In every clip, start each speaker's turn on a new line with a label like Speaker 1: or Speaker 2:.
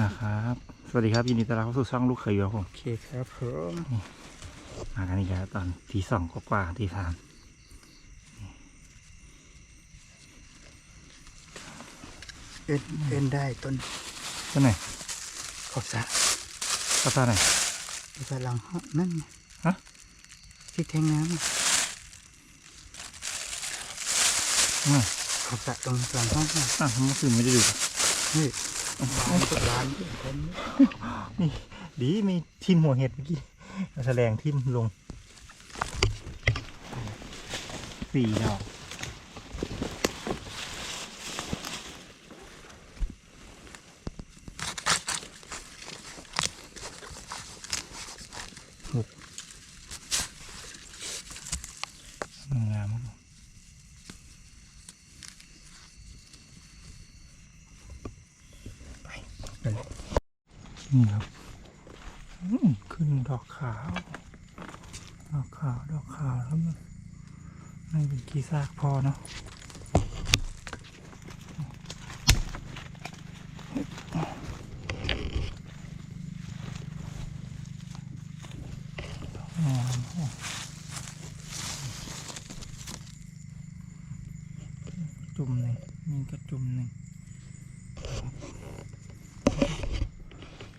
Speaker 1: นะครับ สวัสดีครับยินดีต้อนรับเข้าสู่ช่องลูกเขยอยู่ครับผม
Speaker 2: โอเคครับผม
Speaker 1: มากันอีกแล้วตอนทีสองกว่าๆทีสาม
Speaker 2: เอ็นเอ็นได้ต้น
Speaker 1: ก็ไหน
Speaker 2: ขอบสระ
Speaker 1: ข้าวตาไหน
Speaker 2: ขอบสระหลังห้องนั่นไง
Speaker 1: ฮะ
Speaker 2: ที่แทงน้ำอะ
Speaker 1: ไหน
Speaker 2: ขอบสระตรงหลังห้องน่ะ
Speaker 1: อะเมื่อคืนไม่ได้ดู
Speaker 2: เฮ้ยร้านเปิด ร้านนี่
Speaker 1: ดีมีทิมหัวเห็ดเมื่อกี้แสดงทิมลงสี่ดอกหกงามๆครับผมไปไปเลย นี่ครับขึ้นดอกขาว ดอกขาว ดอกขาวแล้วมันไม่เป็นกีซากพอเนาะจุ่มหนึ่งมีกระจุ่มหนึ่ง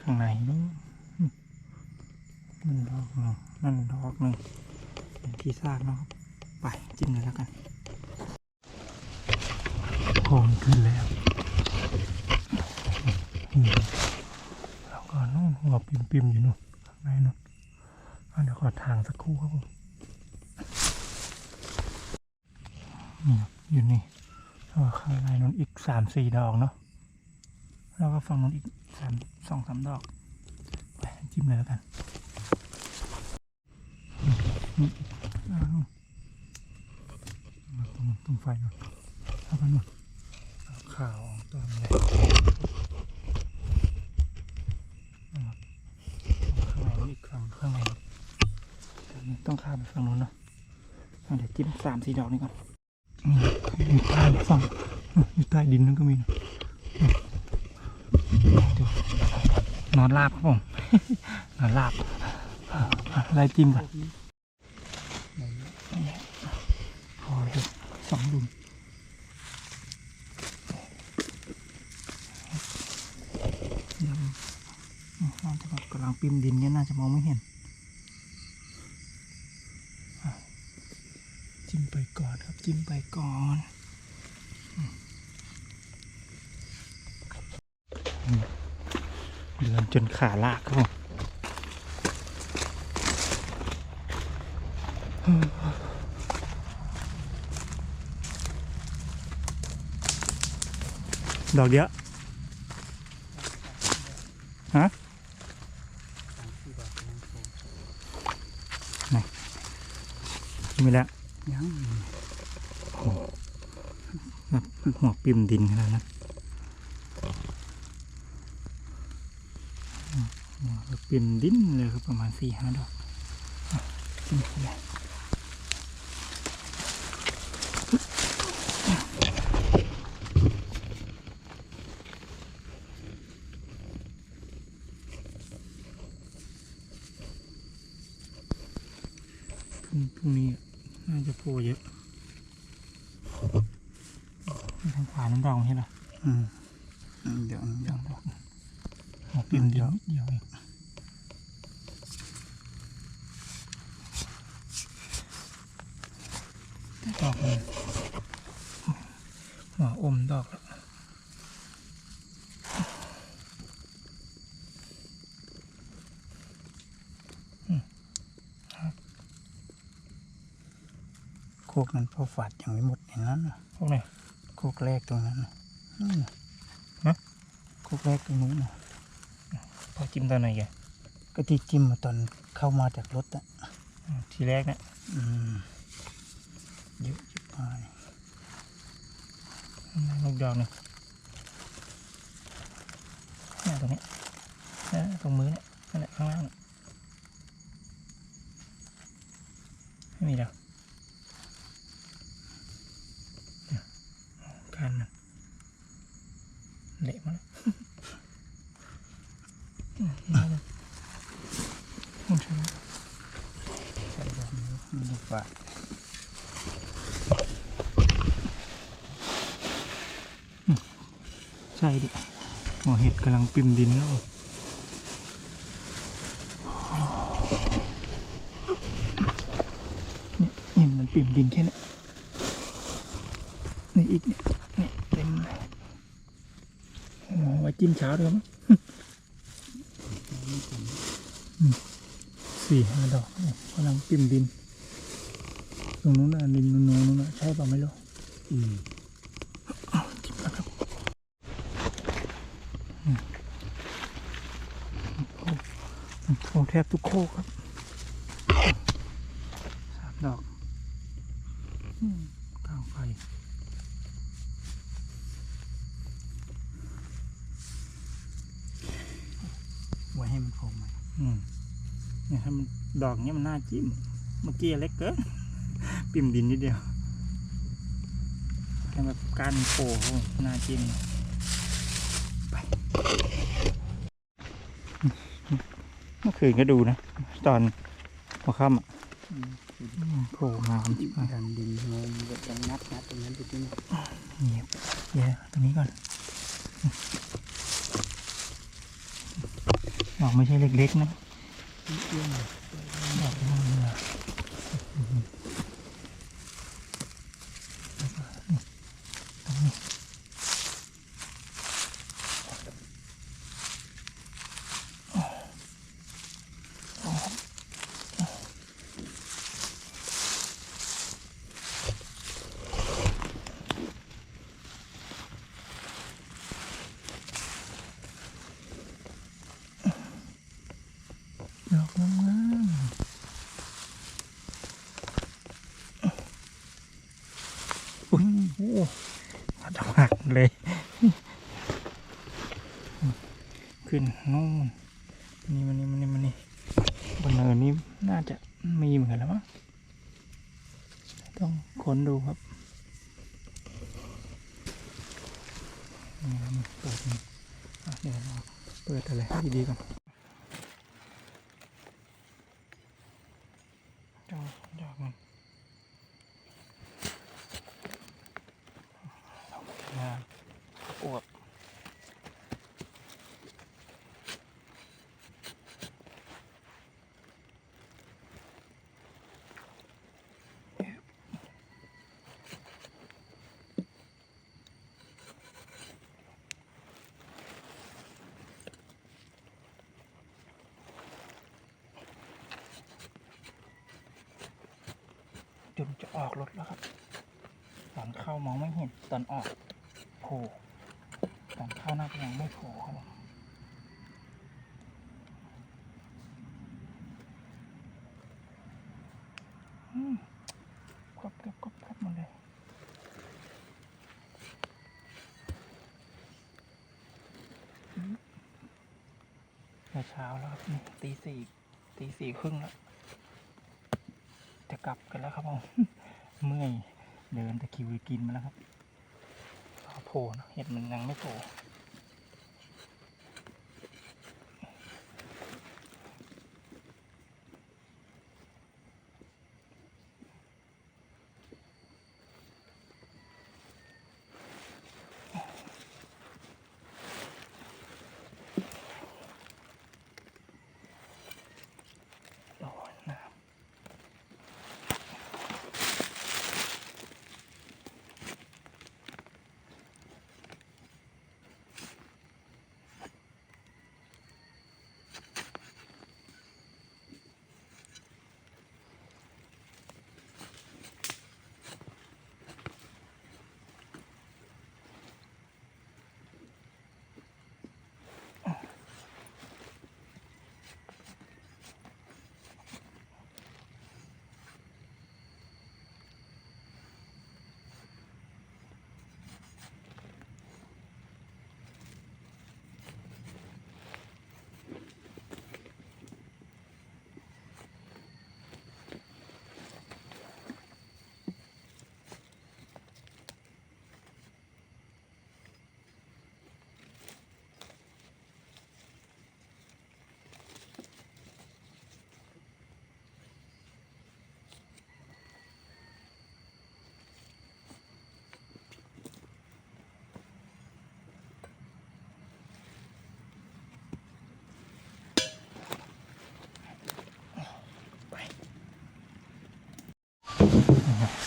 Speaker 1: างในนู้นนั่นดอกหนึ่งนั่นดอกหนึ่งเป็นที่ซากเนาะไปจิ้มเลยแล้วกันโคมขึ้นแล้วแล้วก็นู่นหัวปิมปิมๆอยู่นู่นข้างในนู่นเดี๋ยวขอทางสักครู่ครับผมนี่อยู่นี่แล้วข้างในนู่นอีกสามสี่ดอกเนาะแล้วก็ฝั่งนู้นอีก สามสองสามดอกไปจิ้มเลยแล้วกันตรงตรงไฟหน่อยเอาไปหน่อยข่าวออกตอนเลยนะครับข้างในอีกครั้งข้างในต้องข้ามไปฝั่งนู้นเนอะอะเดี๋ยวจิ้มสามสี่ดอกนี่ก่อนอยู่ใต้ฝั่งอะอยู่ใต้ดินนั่นก็มีนะนี่ดู นอนลาบครับผม นอนลาบไล่จิ้มก่อนพอเลยสองดุมยังน่าจะกำลังปิมดินเนี่ยน่าจะมองไม่เห็นจิ้มไปก่อนครับจิ้มไปก่อนอืมอืมเดิ นจนขาลากครับผมดอกเดียวฮะมีแล้ว
Speaker 2: ยัง
Speaker 1: แบบหัวปิ่มดินขนาดนั้น หัวแบบปิ่มดินเลยครับประมาณสี่ห้าดอกอะจิ้มเข้าไปพรุ่งพรุ่งนี้น่าจะโผล่เยอะทางขวาน้ำดอกไม่ใช่เหรอ
Speaker 2: อืมอืมเดี๋ยว
Speaker 1: ด
Speaker 2: เดี๋ย
Speaker 1: อ
Speaker 2: ว
Speaker 1: กดอกหัวปิ่มเดียวเดียวเอง ดอกหนึงหัวอมดอกแล้ว
Speaker 2: โคกนั้นพอฝาดยังไม่หมดอย่างนั้นน่ะ
Speaker 1: พวกไหน
Speaker 2: โคกแรกตรงนั้นน่ะนั่นน่ะ
Speaker 1: ฮะ
Speaker 2: โคกแรกตรงนู้นน่ะ
Speaker 1: พอจิ้มตอนไหนแก
Speaker 2: ก็ที่จิ้มมาตอนเข้ามาจากรถอะ
Speaker 1: อืมทีแรกเนี่ย
Speaker 2: อืม เยอะจิบหาย
Speaker 1: ลูกดอกหนึ่งนี่ตรงนี้นี่ตรงมือเนี่ยนั่นแหละข้างล่างไม่มีแล้วการมันเละมาแล้ว
Speaker 2: มั
Speaker 1: นใช่ไหม
Speaker 2: ใช่ดอกนี้ดูปาก
Speaker 1: ใช่ดิหัวเห็ดกำลังปิ่มดินแล้วเนี่ยนี่มันปิ่มดินแค่นี้นี่อีกเนี่ยเนี่ยเต็มเลยโอ้ไว้จิ้มเช้าด้วยมั้งสี่ห้าดอกกำลังปิ่มดิน ตรงนู้นน่ะดินนู้นนู้นน่ะใช่เปล่าไม่รู้
Speaker 2: อืม
Speaker 1: แล้วครับ โอ้แทบทุกโคกครับสามดอกกลางไฟ
Speaker 2: ไว้ให้มันโผล่มา
Speaker 1: อืมเนี่ยถ้ามันดอกเนี้ยมันน่าจิ้ม เมื่อกี้เล็กเกินปิ่มดินนิดเดียวแค่แบบกานโผล่ข้าน่าจิ้มไป เมื่อคืนก็ดูนะ ตอนหัวค่ำอะ
Speaker 2: อืม
Speaker 1: อืมโผล่งามจิบ
Speaker 2: ดันดินงงแบบดังนัดนัดตรงนั้นไปที่นี่
Speaker 1: เงียบเดี๋ยวตรงนี้ก่อนดอกไม่ใช่เล็กๆนะ
Speaker 2: เรื่อง
Speaker 1: ดอกมันเหลือตรงนี้ดอกงามๆ อุ้ดหักเลย ขึ้นนู่นนี่มันนี่มันนี่มันนี่บนเนินนี้น่าจะมีเหมือนกันแล้วมั้งต้องค้นดูครับเปิดอะเดี๋ยวเปิดอะไรดีๆก่อนดอกดอกมันดอกงามอวบ จะออกรถแล้วครับ ตอนเข้ามองไม่เห็น ตอนออกโผล่ตอนเข้าน่าจะยังไม่โผล่ครับผมอืมครบครบครบครบหมดเลยเช้าแล้วครับนี่ตีสี่ตีสี่ครึ่งแล้ว กลับกันแล้วครับผมเมื่อยเดินตะคิวกินมาแล้วครับโผล่เห็ดมันยังไม่โผล่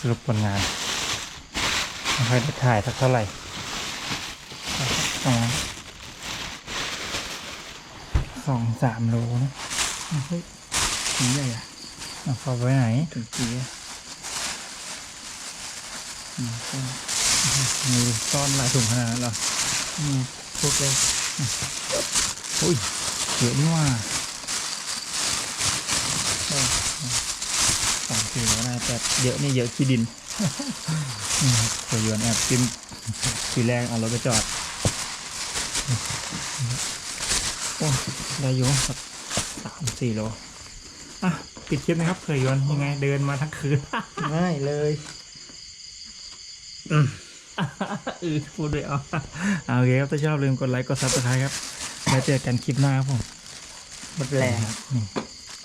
Speaker 1: รุปผลงานไม่ค่อยได้ถ่ายสักเท่าไหร่สองสองสามโลนะ
Speaker 2: เฮ้ยถึงใหญ่อะ
Speaker 1: เอาเข้าไว้ไหน
Speaker 2: ถึงจีอะอืมต้น
Speaker 1: มีซ่อนหลายถุงขนาดนั้นเหรอ
Speaker 2: อืมพวกเลย
Speaker 1: อุ้ยเยอะนี่ว่า สองสี่โลได้แต่เยอะนี่เยอะขี้ดินนี่ครับเสือยวนแอบจิ้มทีแรกเอารถไปจอด โอ้ได้อยู่สักสามสี่โลอะปิดคลิปนะครับเผื่อยวนยังไงเดินมาทั้งคืน
Speaker 2: ง่ายเลย
Speaker 1: อือพูดด้วยเอาเอาโอเคครับถ้าชอบลืมกดไลค์กดซับสไครต์ครับแล้วเจอกันคลิปหน้าครับผม
Speaker 2: หมดแรง
Speaker 1: นี่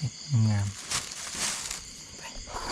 Speaker 1: นี่งามๆ